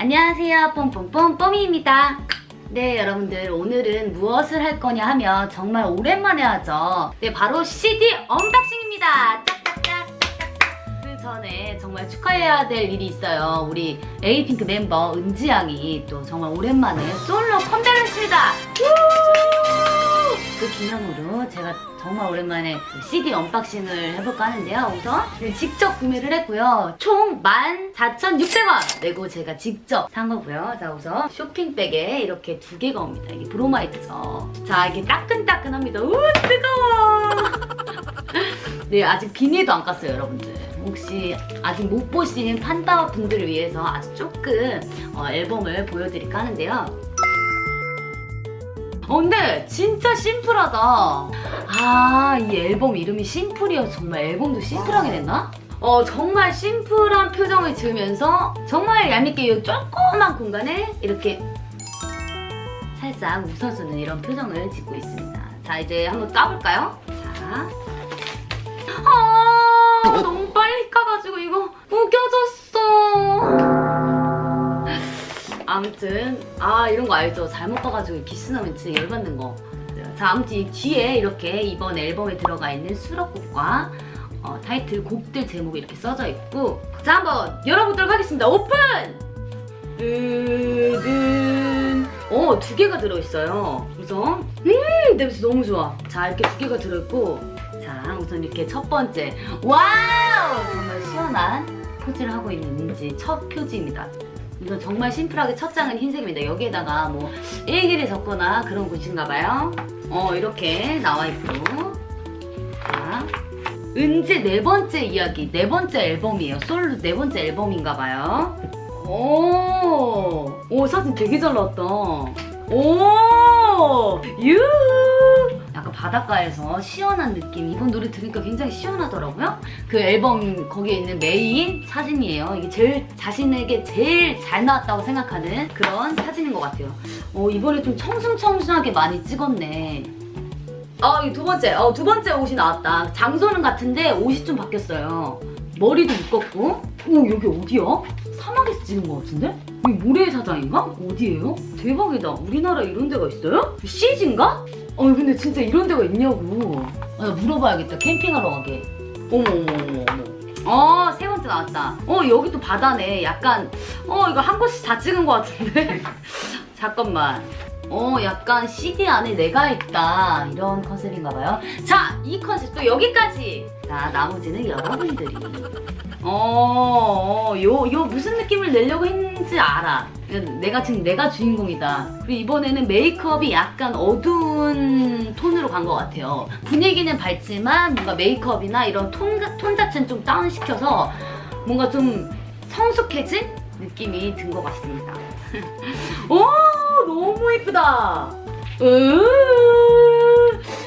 안녕하세요. pompompom 뽀미입니다. 네, 여러분들 오늘은 무엇을 할 거냐 하면 정말 오랜만에 하죠. 네, 바로 CD 언박싱입니다. 그 전에 정말 축하해야 될 일이 있어요. 우리 에이핑크 멤버 은지 양이 또 정말 오랜만에 솔로 컴백을 했습니다. 우! 그 기념으로 제가 정말 오랜만에 그 CD 언박싱을 해볼까 하는데요. 우선 네, 직접 구매를 했고요. 총 14,600원 내고 제가 직접 산 거고요. 자, 우선 쇼핑백에 이렇게 두 개가 옵니다. 이게 브로마이드죠. 자, 이게 따끈따끈합니다. 우, 뜨거워! 네, 아직 비닐도 안 깠어요, 여러분들. 혹시 아직 못 보신 판다 분들을 위해서 아주 조금 어, 앨범을 보여드릴까 하는데요. 어, 근데 진짜 심플하다. 아, 이 앨범 이름이 심플이어서 정말 앨범도 심플하게 됐나? 어, 정말 심플한 표정을 지으면서 정말 얄밉게 이 조그만 공간에 이렇게 살짝 웃어주는 이런 표정을 짓고 있습니다. 자, 이제 한번 따볼까요? 자. 아, 너무 빨리 까가지고 이거 우겨졌어. 아무튼 아 이런 거 알죠? 잘못 가가지고 기스나면 진짜 열받는 거. 자 아무튼 이 뒤에 이렇게 이번 앨범에 들어가 있는 수록곡과 어, 타이틀 곡들 제목이 이렇게 써져 있고 자 한번 열어보도록 하겠습니다. 오픈! 으든 어두 개가 들어있어요. 우선 음 냄새 너무 좋아. 자 이렇게 두 개가 들어있고 자 우선 이렇게 첫 번째 와우 정말 시원한 포즈를 하고 있는 은지 첫 표지입니다. 이건 정말 심플하게 첫 장은 흰색입니다. 여기에다가 뭐 일기를 적거나 그런 곳인가 봐요. 어 이렇게 나와 있고 자 은지 네 번째 이야기 네 번째 앨범이에요. 솔로 네 번째 앨범인가 봐요. 오, 오 사진 되게 잘 나왔다. 오, 유. 바닷가에서 시원한 느낌. 이번 노래 들으니까 굉장히 시원하더라고요. 그 앨범 거기에 있는 메인 사진이에요. 이게 제일 자신에게 제일 잘 나왔다고 생각하는 그런 사진인 것 같아요. 어, 이번에 좀 청순청순하게 많이 찍었네. 어, 이두 번째. 어, 두 번째 옷이 나왔다. 장소는 같은데 옷이 좀 바뀌었어요. 머리도 묶었고. 오, 여기 어디야? 사막에서 찍은 것 같은데? 여기 모래사장인가? 어디예요? 대박이다. 우리나라 이런 데가 있어요? CG인가? 어, 근데 진짜 이런 데가 있냐고. 아, 나 물어봐야겠다. 캠핑하러 가게. 어머, 어머, 어머, 어머. 어, 세 번째 나왔다. 어, 여기 또 바다네. 약간, 어, 이거 한 곳씩 다 찍은 것 같은데? 잠깐만. 어, 약간 CD 안에 내가 있다. 이런 컨셉인가 봐요. 자, 이 컨셉 또 여기까지. 자, 나머지는 여러분들이. 어, 어, 요, 요 무슨 느낌을 내려고 했는지 알아. 내가 지금 내가 주인공이다. 그리고 이번에는 메이크업이 약간 어두운 톤으로 간 것 같아요. 분위기는 밝지만 뭔가 메이크업이나 이런 톤, 톤 자체는 좀 다운시켜서 뭔가 좀 성숙해진 느낌이 든 것 같습니다. 오, 너무 예쁘다. 으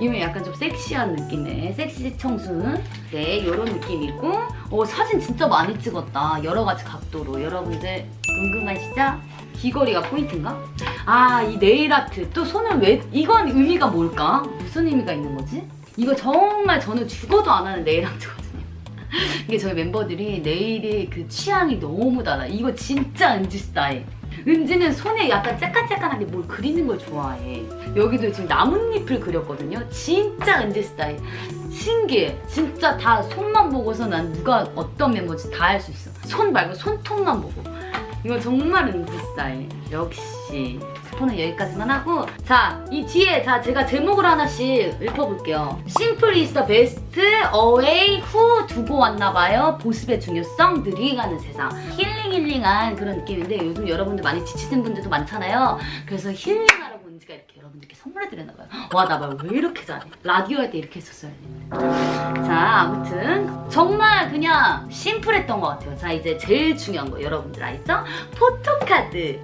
이면 약간 좀 섹시한 느낌의 섹시 청순 네 이런 느낌이고 어 사진 진짜 많이 찍었다 여러 가지 각도로 여러분들 궁금하시죠? 귀걸이가 포인트인가? 아 이 네일 아트 또 손을 왜 이건 의미가 뭘까? 무슨 의미가 있는 거지? 이거 정말 저는 죽어도 안 하는 네일 아트거든요 이게 저희 멤버들이 네일이 그 취향이 너무 달라 이거 진짜 은지 스타일 은지는 손에 약간 째깐째깐하게 뭘 그리는 걸 좋아해. 여기도 지금 나뭇잎을 그렸거든요. 진짜 은지 스타일. 신기해. 진짜 다 손만 보고서 난 누가 어떤 멤버인지 다 알 수 있어. 손 말고 손톱만 보고. 이거 정말 스타일. 역시. 스포는 여기까지만 하고. 자, 이 뒤에, 자, 제가 제목을 하나씩. Simple is the best, away, who 두고 왔나봐요. 보습의 중요성, 느리게 가는 세상. 힐링 힐링한 그런 느낌인데 요즘 여러분들 많이 지치신 분들도 많잖아요. 그래서 여러분들께 선물해드렸나봐요. 와, 나 말 왜 이렇게 잘해? 라디오 할 때 이렇게 했었어야 되는데. 자, 아무튼 정말 그냥 심플했던 것 같아요. 자, 이제 제일 중요한 거 여러분들 알죠? 포토카드.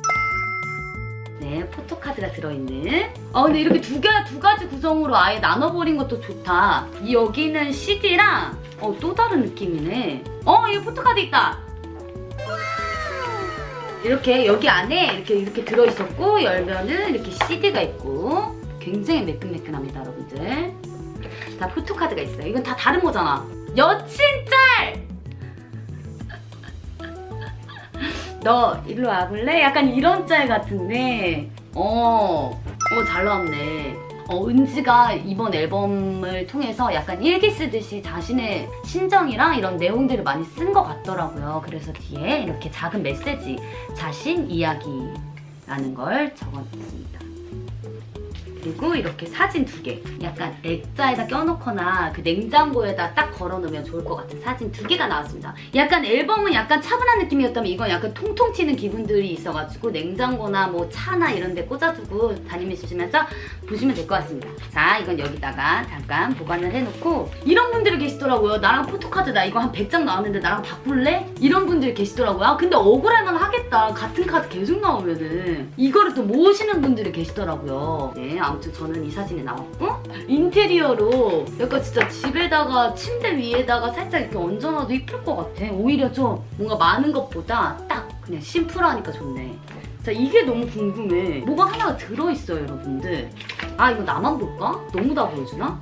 네, 포토카드가 들어있는. 어, 근데 이렇게 두 개, 두 가지 구성으로 아예 나눠버린 것도 좋다. 이 여기는 CD랑, 어, 또 다른 느낌이네. 어, 여기 포토카드 있다! 이렇게 여기 안에 이렇게 이렇게 들어 있었고, 열면은 이렇게 CD가 있고, 굉장히 매끈매끈합니다, 여러분들. 다 포토카드가 있어요. 이건 다 다른 거잖아. 여친 짤! 너 일로 와볼래? 약간 이런 짤 같은데 어, 어 잘 나왔네. 어, 은지가 이번 앨범을 통해서 약간 일기 쓰듯이 자신의 심정이랑 이런 내용들을 많이 쓴 것 같더라고요. 그래서 뒤에 이렇게 작은 메시지, 자신 이야기라는 걸 적어놨습니다. 그리고 이렇게 사진 두 개. 약간 액자에다 껴놓거나 그 냉장고에다 딱 걸어놓으면 좋을 것 같은 사진 두 개가 나왔습니다. 약간 앨범은 약간 차분한 느낌이었다면 이건 약간 통통 튀는 기분들이 있어가지고 냉장고나 뭐 차나 이런 데 꽂아두고 다니시면서 보시면 될 것 같습니다. 자, 이건 여기다가 잠깐 보관을 해놓고 이런 분들이 계시더라고요. 나랑 포토카드 나 이거 한 100장 나왔는데 나랑 바꿀래? 이런 분들이 계시더라고요. 아, 근데 억울할만 하겠다. 같은 카드 계속 나오면은 이거를 또 모으시는 분들이 계시더라고요. 네, 아무튼 저는 이 사진에 나왔고 인테리어로 약간 진짜 집에다가 침대 위에다가 살짝 이렇게 얹어놔도 이쁠 것 같아. 오히려 좀 뭔가 많은 것보다 딱 그냥 심플하니까 좋네. 자 이게 너무 궁금해. 뭐가 하나가 들어있어요 여러분들. 아 이거 나만 볼까? 너무 다 보여주나?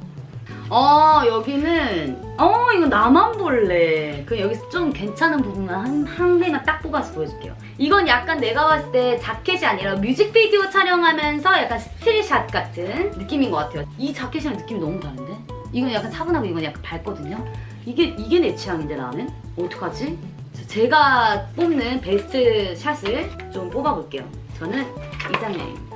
어 여기는 어 이거 나만 볼래. 그 여기서 좀 괜찮은 부분만 한, 한 개만 딱 뽑아서 보여줄게요. 이건 약간 내가 봤을 때 자켓이 아니라 뮤직비디오 촬영하면서 약간 스틸샷 같은 느낌인 것 같아요. 이 자켓이랑 느낌이 너무 다른데? 이건 약간 차분하고 이건 약간 밝거든요. 이게 이게 내 취향인데 나는 어떡하지? 자, 제가 뽑는 베스트 샷을 좀 뽑아볼게요. 저는 이 장면입니다.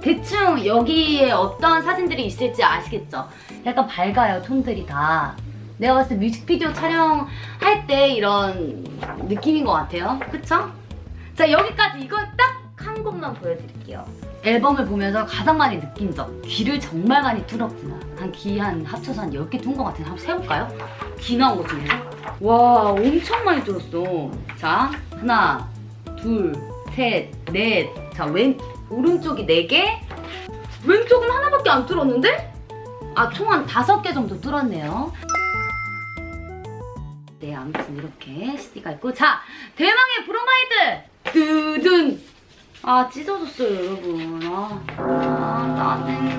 대충 여기에 어떤 사진들이 있을지 아시겠죠? 약간 밝아요, 톤들이 다. 내가 봤을 때 뮤직비디오 촬영할 때 이런 느낌인 것 같아요. 그쵸? 자, 여기까지 이거 딱한 곳만 보여드릴게요. 앨범을 보면서 가장 많이 느낀 점. 귀를 정말 많이 뚫었구나. 한 귀 한 합쳐서 한 10개 뚫은 것 같은데 한번 세볼까요? 귀 나온 것 중에서. 와, 엄청 많이 뚫었어. 자, 하나, 둘, 셋, 넷. 자, 왼, 오른쪽이 4개. 왼쪽은 하나밖에 안 뚫었는데? 아, 총한 다섯 개 정도 뚫었네요. 네, 아무튼 이렇게 CD가 있고. 자, 대망의 브로마이드! 두둔! 아, 찢어졌어요, 여러분. 아,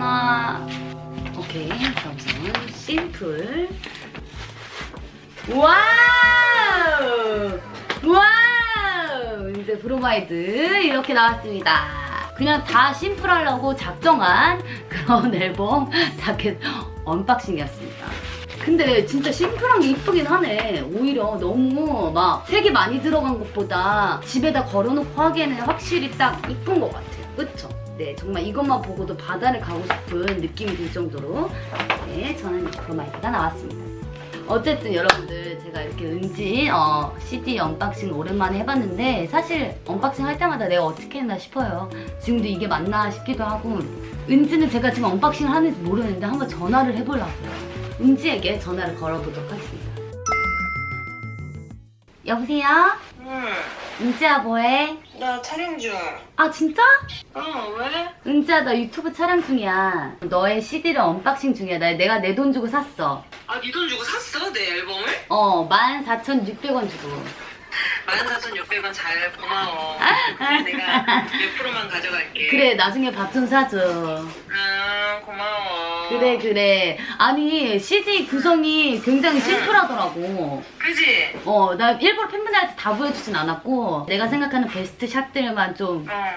아. 오케이, 자, 우선 심플. 와우! 와우! 이제 브로마이드 이렇게 나왔습니다. 그냥 다 심플하려고 작정한 그런 앨범 자켓 언박싱이었습니다. 근데 진짜 심플한 게 이쁘긴 하네. 오히려 너무 막 색이 많이 들어간 것보다 집에다 걸어놓고 하기에는 확실히 딱 이쁜 것 같아요. 그쵸? 네, 정말 이것만 보고도 바다를 가고 싶은 느낌이 들 정도로 네, 저는 브로마이드가 나왔습니다. 어쨌든 여러분들 제가 이렇게 은지 어, CD 언박싱 오랜만에 해봤는데 사실 언박싱 할 때마다 내가 어떻게 했나 싶어요. 지금도 이게 맞나 싶기도 하고 은지는 제가 지금 언박싱 하는지 모르는데 한번 전화를 해보려고요. 은지에게 전화를 걸어보도록 하겠습니다. 여보세요? 응, 은지야 뭐해? 나 촬영 중. 아 진짜? 어, 왜? 은지야 나 유튜브 촬영 중이야. 너의 CD를 언박싱 중이야. 나, 내가 내 돈 주고 샀어. 아, 네 돈 주고 샀어? 내 앨범을? 어 14,600원 주고. 14,600원 잘 고마워. 내가 몇 프로만 가져갈게. 그래 나중에 밥 좀 사줘 음, 고마워. 그래 그래 아니 CD 구성이 굉장히 심플하더라고 그지? 어 나 일부러 팬분들한테 다 보여주진 않았고 내가 생각하는 베스트 샷들만 좀 어.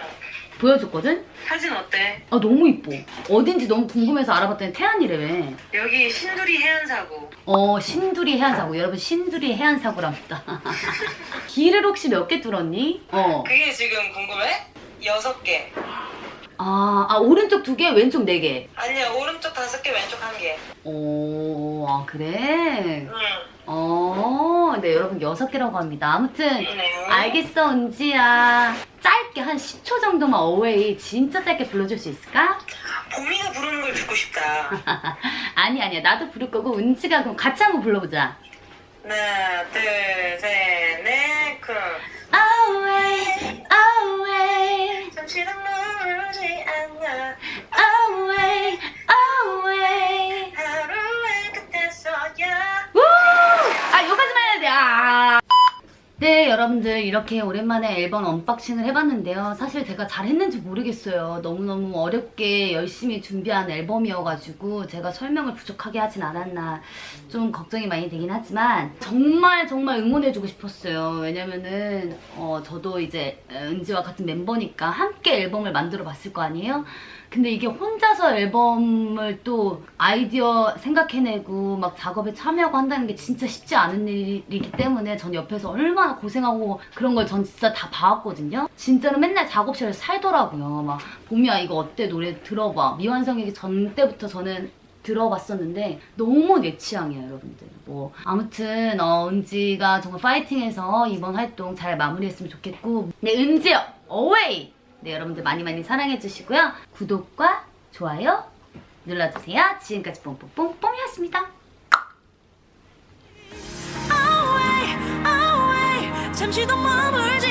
보여줬거든 사진 어때? 아 너무 이뻐 어딘지 너무 궁금해서 알아봤더니 태안이래 여기 신두리 해안사고. 어 신두리 해안사고 여러분 신두리 해안사고랍니다 길을 혹시 몇 개 뚫었니? 어. 그게 지금 궁금해? 여섯 개. 아, 아 오른쪽 두 개, 왼쪽 네 개. 아니야, 오른쪽 다섯 개, 왼쪽 한 개. 오, 아 그래? 응. 어, 네 여러분 여섯 개라고 합니다. 아무튼 네. 알겠어 은지야. 짧 게 한 10초 정도만 어웨이 진짜 짧게 불러줄 수 있을까? 봄이가 부르는 걸 듣고 싶다. 아니 아니야 나도 부를 거고 은지가 그럼 같이 한번 불러보자. 하나, 둘, 셋, 넷, 쿵. 여러분들 이렇게 오랜만에 앨범 언박싱을 해봤는데요. 사실 제가 잘했는지 모르겠어요. 너무너무 어렵게 열심히 준비한 앨범이어가지고 제가 설명을 부족하게 하진 않았나 좀 걱정이 많이 되긴 하지만 정말 정말 응원해주고 싶었어요. 왜냐면은 어, 저도 이제 은지와 같은 멤버니까 함께 앨범을 만들어 봤을 거 아니에요? 근데 이게 혼자서 앨범을 또 아이디어 생각해내고 막 작업에 참여하고 한다는 게 진짜 쉽지 않은 일이기 때문에 전 옆에서 얼마나 고생하고 그런 걸 전 진짜 다 봐왔거든요. 진짜로 맨날 작업실에서 살더라고요. 막 봄이야 이거 어때 노래 들어봐. 미완성이기 전 때부터 저는 들어봤었는데 너무 내 취향이에요 여러분들 뭐 아무튼 어, 은지가 정말 파이팅해서 이번 활동 잘 마무리했으면 좋겠고 네 은지 어웨이 네 여러분들 많이 많이 사랑해 주시고요. 구독과 좋아요 눌러주세요. 지금까지 뽕뽕뽕 뽕이었습니다. Away, away. 잠시 더 머물지